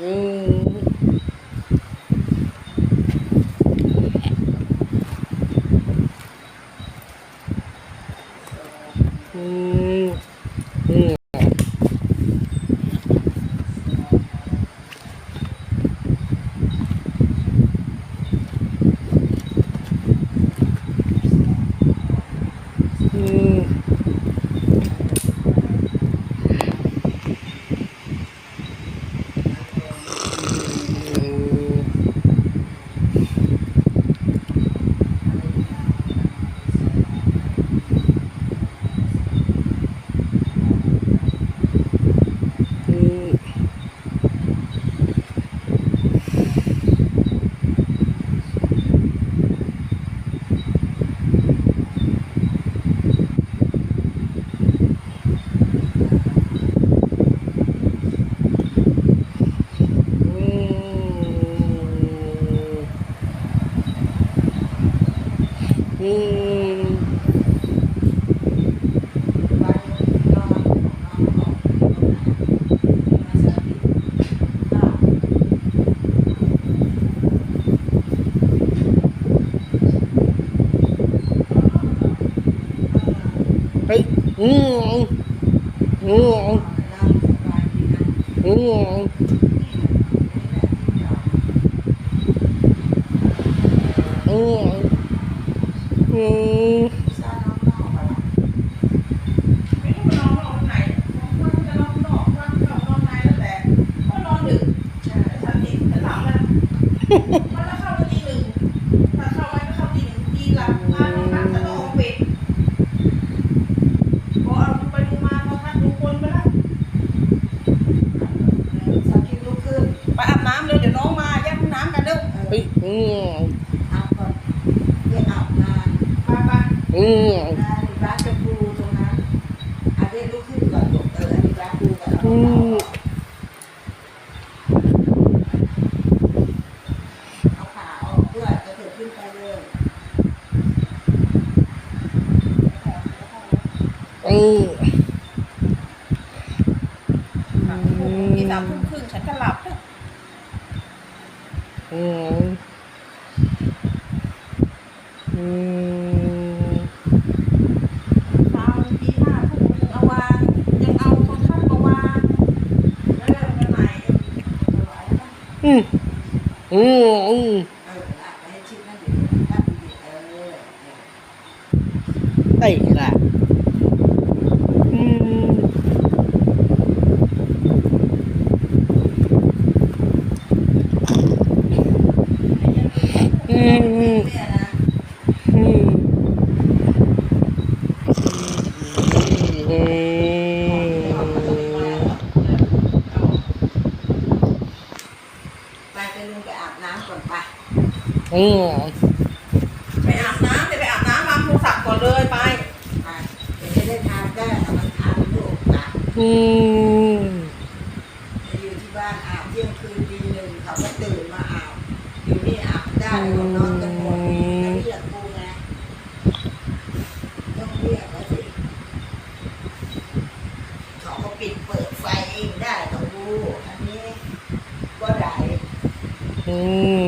응. อืมอืมอืมไอ้ละอืมอืม นี่ไปอาบน้ำเดี๋ไปอาบน้ำวางโทรศัพท์ก่อนเลยไปไปเยวจะได้ทานแก้เอาาทานลูกนะอืมอยู่ที่บ้านอาบเที่ยงคืนดีหนึ่งเขาก็ตื่นมาอาบอยู่นี่อาบได้แล้นอนกันหมดแล้วเรียกกูนะต้องเรียกเขาสิเขาก็ปิดเปิดไฟเองได้ต้องรู้อันนี้ก็ได้อืม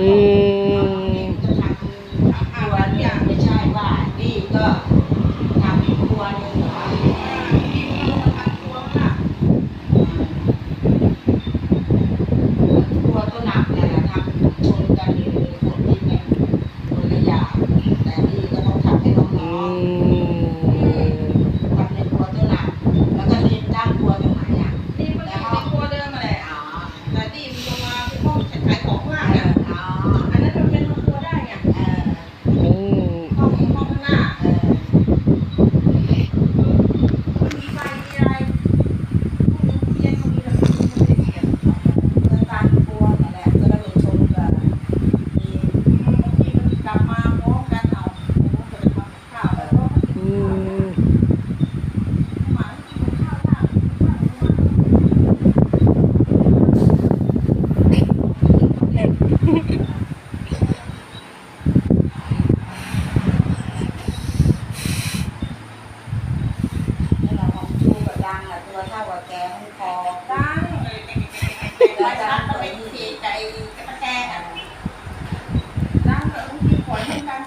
นี่ก็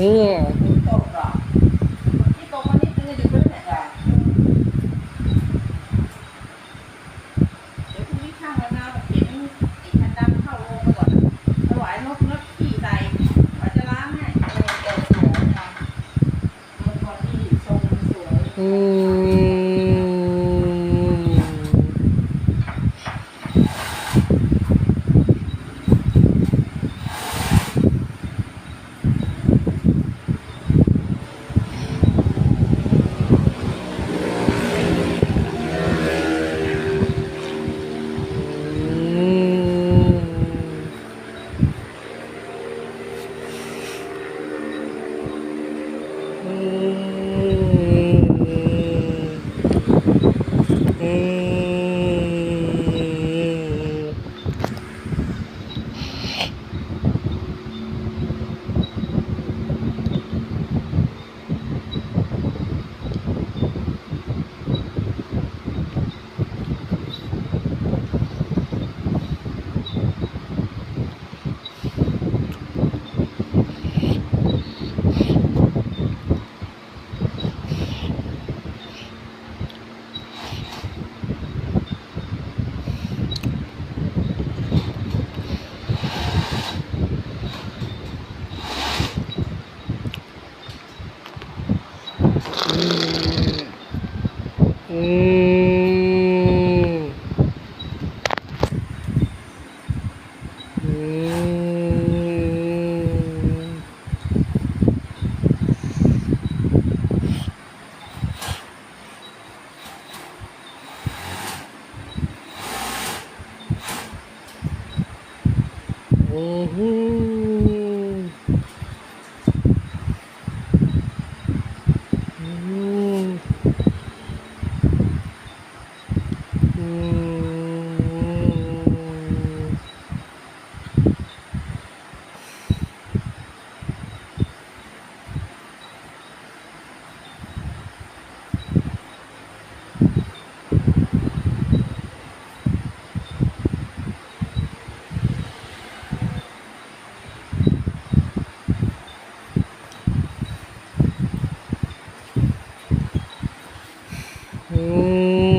哦 Mm-hmm.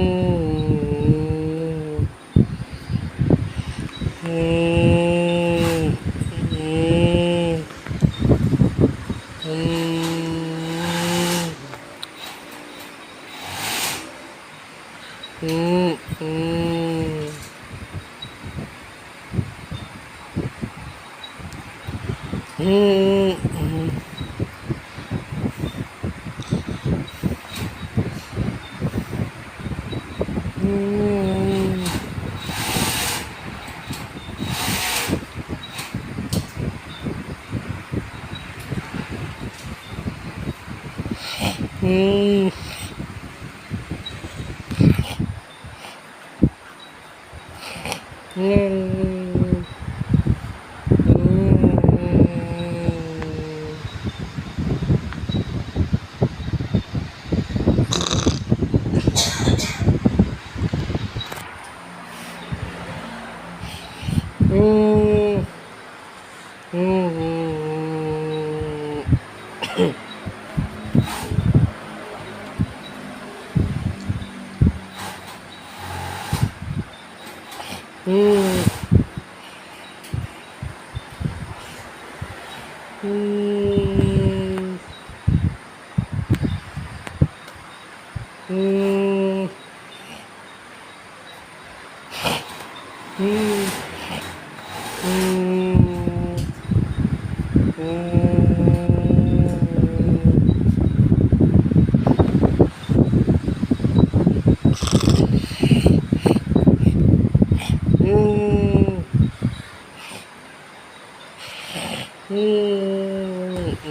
음. 음. 음. 음. 음. 음. 음.